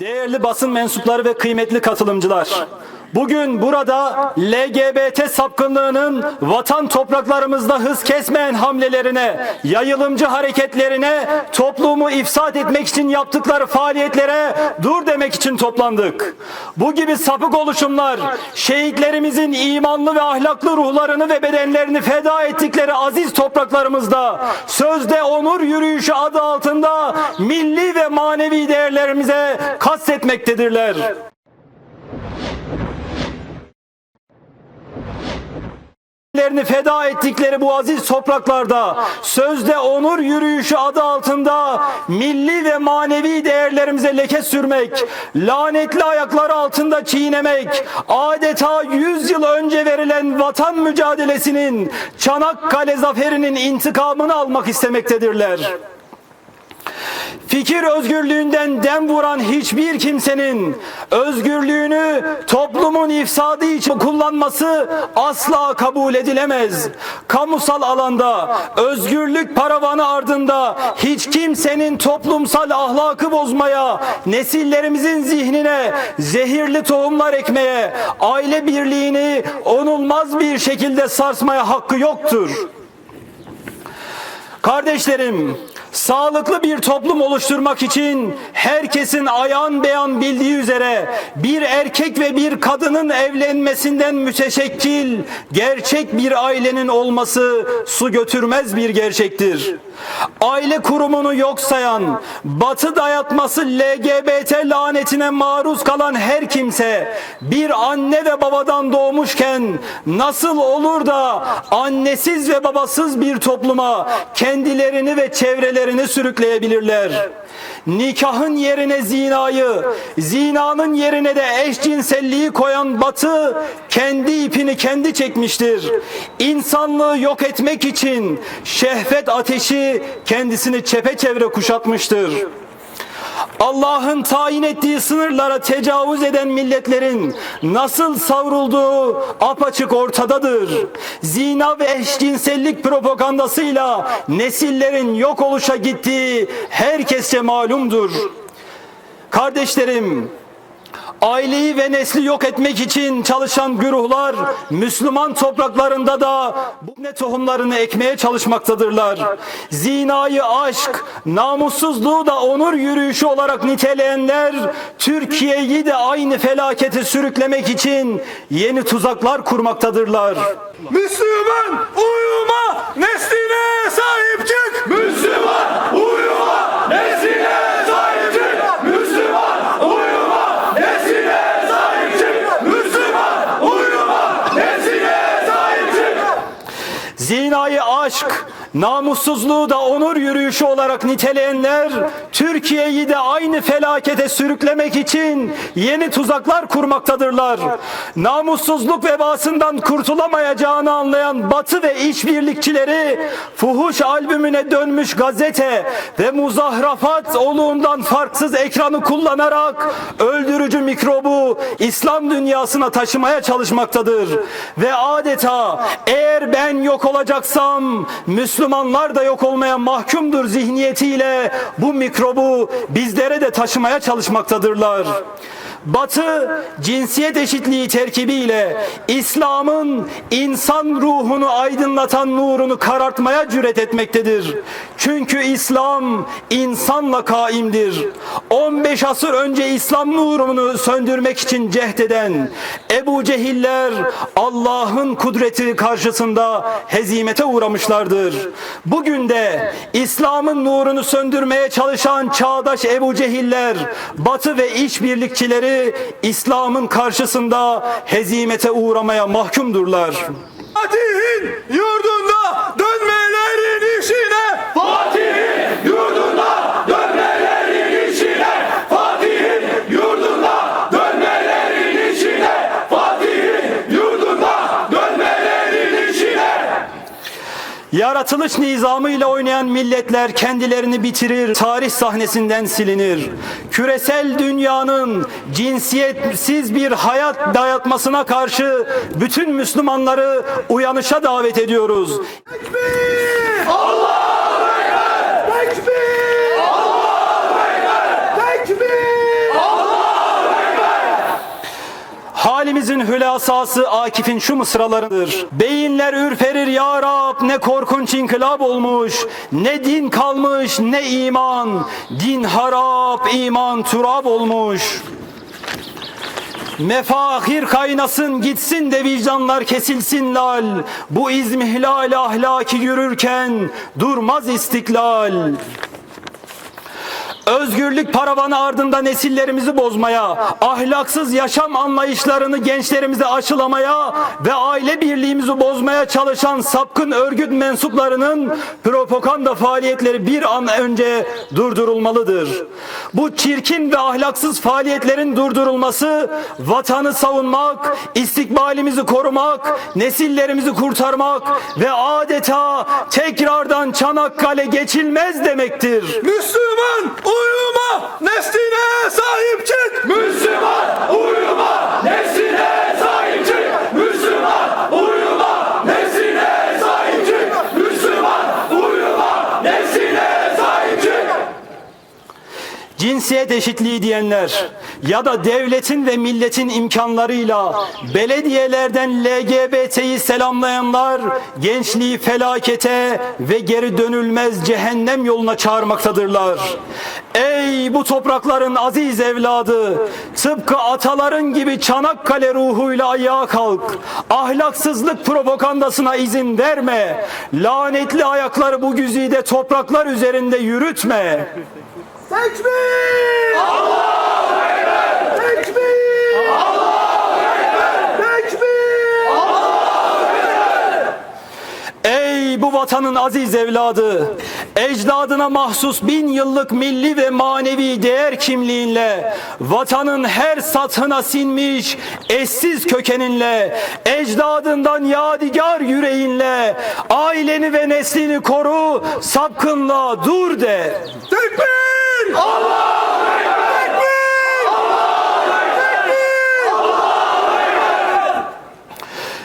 Değerli basın mensupları ve kıymetli katılımcılar. Bugün burada LGBT sapkınlığının vatan topraklarımızda hız kesmeyen hamlelerine, yayılımcı hareketlerine, toplumu ifsat etmek için yaptıkları faaliyetlere dur demek için toplandık. Bu gibi sapık oluşumlar şehitlerimizin imanlı ve ahlaklı ruhlarını ve bedenlerini feda ettikleri aziz topraklarımızda sözde onur yürüyüşü adı altında milli ve manevi değerlerimize kastetmektedirler. Lerini feda ettikleri bu aziz topraklarda sözde onur yürüyüşü adı altında milli ve manevi değerlerimize leke sürmek, lanetli ayakları altında çiğnemek, adeta 100 yıl önce verilen vatan mücadelesinin Çanakkale zaferinin intikamını almak istemektedirler. Fikir özgürlüğünden dem vuran hiçbir kimsenin özgürlüğünü toplumun ifsadı için kullanması asla kabul edilemez. Kamusal alanda özgürlük paravanı ardında hiç kimsenin toplumsal ahlakı bozmaya, nesillerimizin zihnine zehirli tohumlar ekmeye, aile birliğini onulmaz bir şekilde sarsmaya hakkı yoktur. Kardeşlerim, sağlıklı bir toplum oluşturmak için herkesin ayan beyan bildiği üzere bir erkek ve bir kadının evlenmesinden müteşekkil gerçek bir ailenin olması su götürmez bir gerçektir. Aile kurumunu yok sayan, batı dayatması LGBT lanetine maruz kalan her kimse bir anne ve babadan doğmuşken nasıl olur da annesiz ve babasız bir topluma kendilerini ve çevrelerini sürükleyebilirler? Nikahın yerine zinayı, zinanın yerine de eşcinselliği koyan batı kendi ipini kendi çekmiştir. İnsanlığı yok etmek için şehvet ateşi kendisini çepeçevre kuşatmıştır. Allah'ın tayin ettiği sınırlara tecavüz eden milletlerin nasıl savrulduğu apaçık ortadadır. Zina ve eşcinsellik propagandasıyla nesillerin yok oluşa gittiği herkesçe malumdur. Kardeşlerim, aileyi ve nesli yok etmek için çalışan güruhlar Müslüman topraklarında da bu ne tohumlarını ekmeye çalışmaktadırlar. Zinayı aşk, namussuzluğu da onur yürüyüşü olarak niteleyenler Türkiye'yi de aynı felakete sürüklemek için yeni tuzaklar kurmaktadırlar. Müslüman uyuma nesline sahip çık. Müslüman uyuma nesline sahip çık. Müslüman uyuma nesline sahip çık. Müslüman uyuma nesline sahip çık. Zinayı aşk, namussuzluğu da onur yürüyüşü olarak niteleyenler Türkiye'yi de aynı felakete sürüklemek için yeni tuzaklar kurmaktadırlar. Namussuzluk vebasından kurtulamayacağını anlayan Batı ve işbirlikçileri fuhuş albümüne dönmüş gazete ve muzahrafat oluğundan farksız ekranı kullanarak öldürücü mikrobu İslam dünyasına taşımaya çalışmaktadır. Ve adeta eğer ben yok olacaksam Müslümanlar da yok olmaya mahkumdur zihniyetiyle bu mikrobu bizlere de taşımaya çalışmaktadırlar. Batı cinsiyet eşitliği terkibiyle İslam'ın insan ruhunu aydınlatan nurunu karartmaya cüret etmektedir. Çünkü İslam insanla kaimdir. 15 asır önce İslam nurunu söndürmek için cehdeden Ebu Cehiller Allah'ın kudreti karşısında hezimete uğramışlardır. Bugün de İslam'ın nurunu söndürmeye çalışan çağdaş Ebu Cehiller, Batı ve işbirlikçileri İslam'ın karşısında hezimete uğramaya mahkumdurlar. Fatih'in yurdunda dönmelerin işine. Fatih'in yurdunda dönmelerin işine. Fatih'in yurdunda dönmelerin işine. Fatih'in yurdunda dönmelerin işine. Yaratılış nizamıyla oynayan milletler kendilerini bitirir, tarih sahnesinden silinir. Küresel dünyanın cinsiyetsiz bir hayat dayatmasına karşı bütün Müslümanları uyanışa davet ediyoruz. Tekbir! Allahu Ekber! Tekbir! Allahu Ekber! Tekbir! Allahu Hülasası Akif'in şu mısralarıdır. Beyinler ürperir ya Rab ne korkunç inkılap olmuş. Ne din kalmış ne iman. Din harap iman turab olmuş. Mefahir kaynasın gitsin de vicdanlar kesilsin lal. Bu izmihlal ahlaki yürürken durmaz istiklal. Özgürlük paravanı ardında nesillerimizi bozmaya, ahlaksız yaşam anlayışlarını gençlerimize aşılamaya ve aile birliğimizi bozmaya çalışan sapkın örgüt mensuplarının propaganda faaliyetleri bir an önce durdurulmalıdır. Bu çirkin ve ahlaksız faaliyetlerin durdurulması, vatanı savunmak, istikbalimizi korumak, nesillerimizi kurtarmak ve adeta tekrardan Çanakkale geçilmez demektir. Müslüman uyuma nesline sahip çık. Müslüman uyuma nesline sahip çık. Müslüman uyuma nesline sahip çık. Müslüman uyuma nesline sahip çık. Cinsiyet eşitliği diyenler ya da devletin ve milletin imkanlarıyla belediyelerden LGBT'yi selamlayanlar gençliği felakete ve geri dönülmez cehennem yoluna çağırmaktadırlar. Ey bu toprakların aziz evladı tıpkı ataların gibi Çanakkale ruhuyla ayağa kalk. Ahlaksızlık propagandasına izin verme. Lanetli ayakları bu güzide topraklar üzerinde yürütme. Tekbir! Allahu Ekber! Tekbir! Allahu Ekber! Tekbir! Ey bu vatanın aziz evladı, ecdadına mahsus bin yıllık milli ve manevi değer kimliğinle, vatanın her sathına sinmiş eşsiz kökeninle, ecdadından yadigar yüreğinle, aileni ve neslini koru, sapkınla dur de. Tekbir! Allahu Ekber! Tekbir! Allahu Ekber!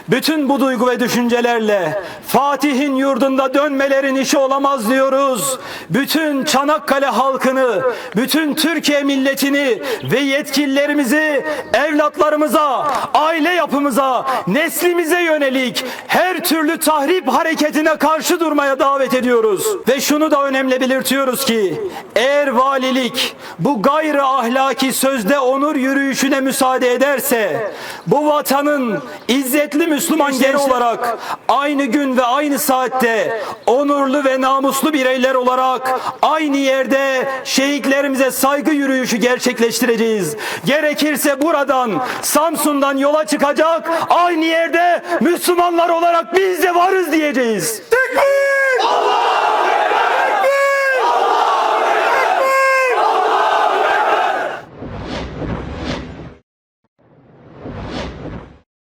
Bütün bu duygu ve düşüncelerle Fatih'in yurdunda dönmelerin işi olamaz diyoruz. Bütün Çanakkale halkını, bütün Türkiye milletini ve yetkililerimizi evlatlarımıza, aile yapımıza, neslimize yönelik her türlü tahrip hareketine karşı durmaya davet ediyoruz. Ve şunu da önemli belirtiyoruz ki eğer valilik bu gayrı ahlaki sözde onur yürüyüşüne müsaade ederse bu vatanın izzetli Müslüman genç olarak aynı gün ve aynı saatte onurlu ve namuslu bireyler olarak aynı yerde şehitlerimize saygı yürüyüşü gerçekleştireceğiz. Gerekirse buradan Samsun'dan yola çıkacak aynı yerde Müslümanlar olarak biz de varız diyeceğiz. Tekbir!